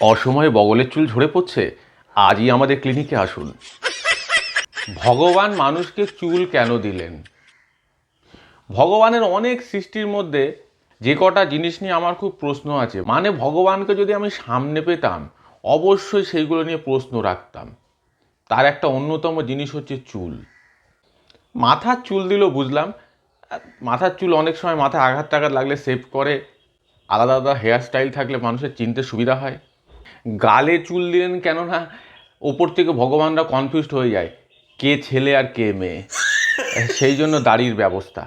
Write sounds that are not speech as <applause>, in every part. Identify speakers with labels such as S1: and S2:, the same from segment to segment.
S1: অসময়ে বগলের চুল ঝরে পড়ছে, আজই আমাদের ক্লিনিকে আসুন। ভগবান মানুষকে চুল কেন দিলেন? ভগবানের অনেক সৃষ্টির মধ্যে যে কটা জিনিস নিয়ে আমার খুব প্রশ্ন আছে। মানে ভগবানকে যদি আমি সামনে পেতাম, অবশ্যই সেইগুলো নিয়ে প্রশ্ন রাখতাম। তার একটা অন্যতম জিনিস হচ্ছে চুল। মাথার চুল দিল বুঝলাম, মাথার চুল অনেক সময় মাথায় আঘাত টাঘাত লাগলে সেভ করে, আলাদা আলাদা হেয়ার স্টাইল থাকলে মানুষের চিনতে সুবিধা হয়। গালে চুল দিলেন কেননা ওপর থেকে ভগবানরা কনফিউজড হয়ে যায়, কে ছেলে আর কে মেয়ে। সেই জন্য দাড়ির ব্যবস্থা।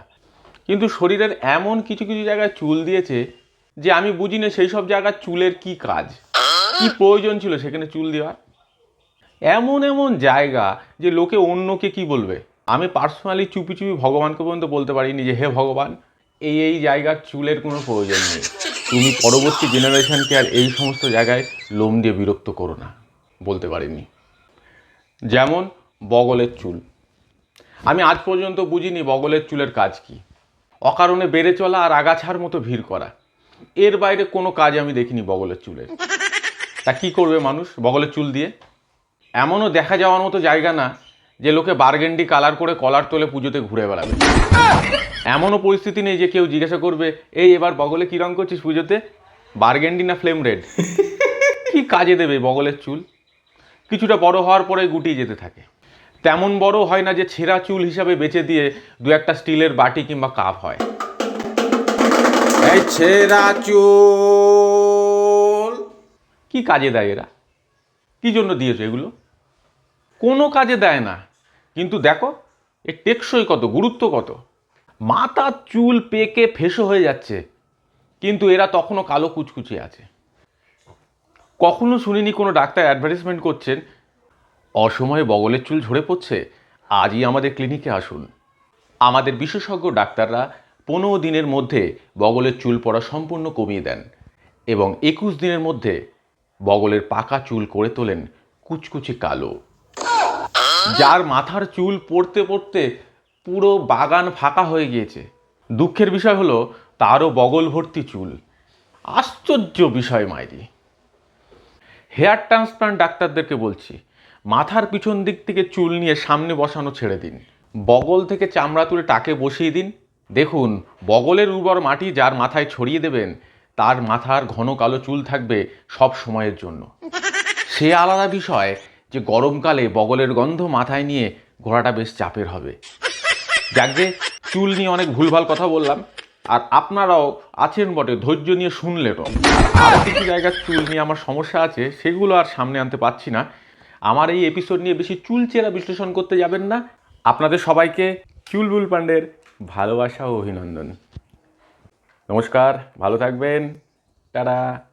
S1: কিন্তু শরীরের এমন কিছু কিছু জায়গায় চুল দিয়েছে যে আমি বুঝি না সেই সব জায়গার চুলের কি কাজ। কি প্রয়োজন ছিল সেখানে চুল দেওয়ার? এমন এমন জায়গা যে লোকে অন্যকে কি বলবে? আমি পার্সোনালি চুপি চুপি ভগবানকে পর্যন্ত বলতে পারিনি যে, হে ভগবান, এই এই জায়গার চুলের কোনো প্রয়োজন নেই। তুমি পরবর্তী জেনারেশনকে আর এই সমস্ত জায়গায় লোম দিয়ে বিরক্ত করো না, বলতে পারিনি। যেমন বগলের চুল। আমি আজ পর্যন্ত বুঝিনি বগলের চুলের কাজ কি। অকারণে বেড়ে চলা আর আগাছার মতো ভিড় করা। এর বাইরে কোনো কাজ আমি দেখিনি বগলের চুলের। তা কি করবে মানুষ বগলের চুল দিয়ে? এমনও দেখা যাওয়ার মতো জায়গা না যে লোকে বার্গেন্ডি কালার করে কলার তোলে পুজোতে ঘুরে বেড়াবে। এমনও পরিস্থিতি নেই যে কেউ জিজ্ঞাসা করবে এই এবার বগলে কী রঙ করছিস পুজোতে? বার্গেন্ডি না ফ্লেম রেড <laughs> কি কাজে দেবে বগলের চুল? কিছুটা বড় হওয়ার পরে গুটিয়ে যেতে থাকে। তেমন বড় হয় না যে ছেঁড়া চুল হিসাবে বেচে দিয়ে দু একটা স্টিলের বাটি কিংবা কাপ হয়।
S2: এই ছেঁড়া চুল!
S1: কি কাজে দেয় এরা? কি জন্য দিয়েছে এগুলো? কোনো কাজে দেয় না। কিন্তু দেখো, এর টেকসই কত, গুরুত্ব কত? মাথার চুল পেকে ফেসো হয়ে যাচ্ছে, কিন্তু এরা তখনও কালো কুচকুচে আছে। কখনো শুনিনি কোনো ডাক্তার অ্যাডভার্টাইজমেন্ট করছেন, অসময়ে বগলের চুল ঝরে পড়ছে, আজই আমাদের ক্লিনিকে আসুন। আমাদের বিশেষজ্ঞ ডাক্তাররা পনেরো দিনের মধ্যে বগলের চুল পড়া সম্পূর্ণ কমিয়ে দেন এবং একুশ দিনের মধ্যে বগলের পাকা চুল করে তোলেন কুচকুচে কালো। যার মাথার চুল পড়তে পড়তে পুরো বাগান ফাঁকা হয়ে গিয়েছে। দুঃখের বিষয় হলো, তারও বগল ভর্তি চুল। আশ্চর্য বিষয় মাইরি। হেয়ার ট্রান্সপ্লান্ট ডাক্তারদেরকে বলছি, মাথার পিছন দিক থেকে চুল নিয়ে সামনে বসানো ছেড়ে দিন। বগল থেকে চামড়া তুলে টাকে বসিয়ে দিন। দেখুন, বগলের উর্বর মাটি যার মাথায় ছড়িয়ে দেবেন, তার মাথার ঘন কালো চুল থাকবে সব সময়ের জন্য। সে আলাদা বিষয় যে গরমকালে বগলের গন্ধ মাথায় নিয়ে ঘোড়াটা বেশ চাপের হবে। যাকে চুল নিয়ে অনেক ভুলভাল কথা বললাম। আর আপনারাও আছেন বটে, ধৈর্য নিয়ে শুনলেনও আর কিছু জায়গার চুল নিয়ে আমার সমস্যা আছে, সেগুলো আর সামনে আনতে পারছি না। আমার এই এপিসোড নিয়ে বেশি চুলচেরা বিশ্লেষণ করতে যাবেন না। আপনাদের সবাইকে চুলবুল পান্ডের ভালোবাসা ও অভিনন্দন। নমস্কার, ভালো থাকবেন। টাটা।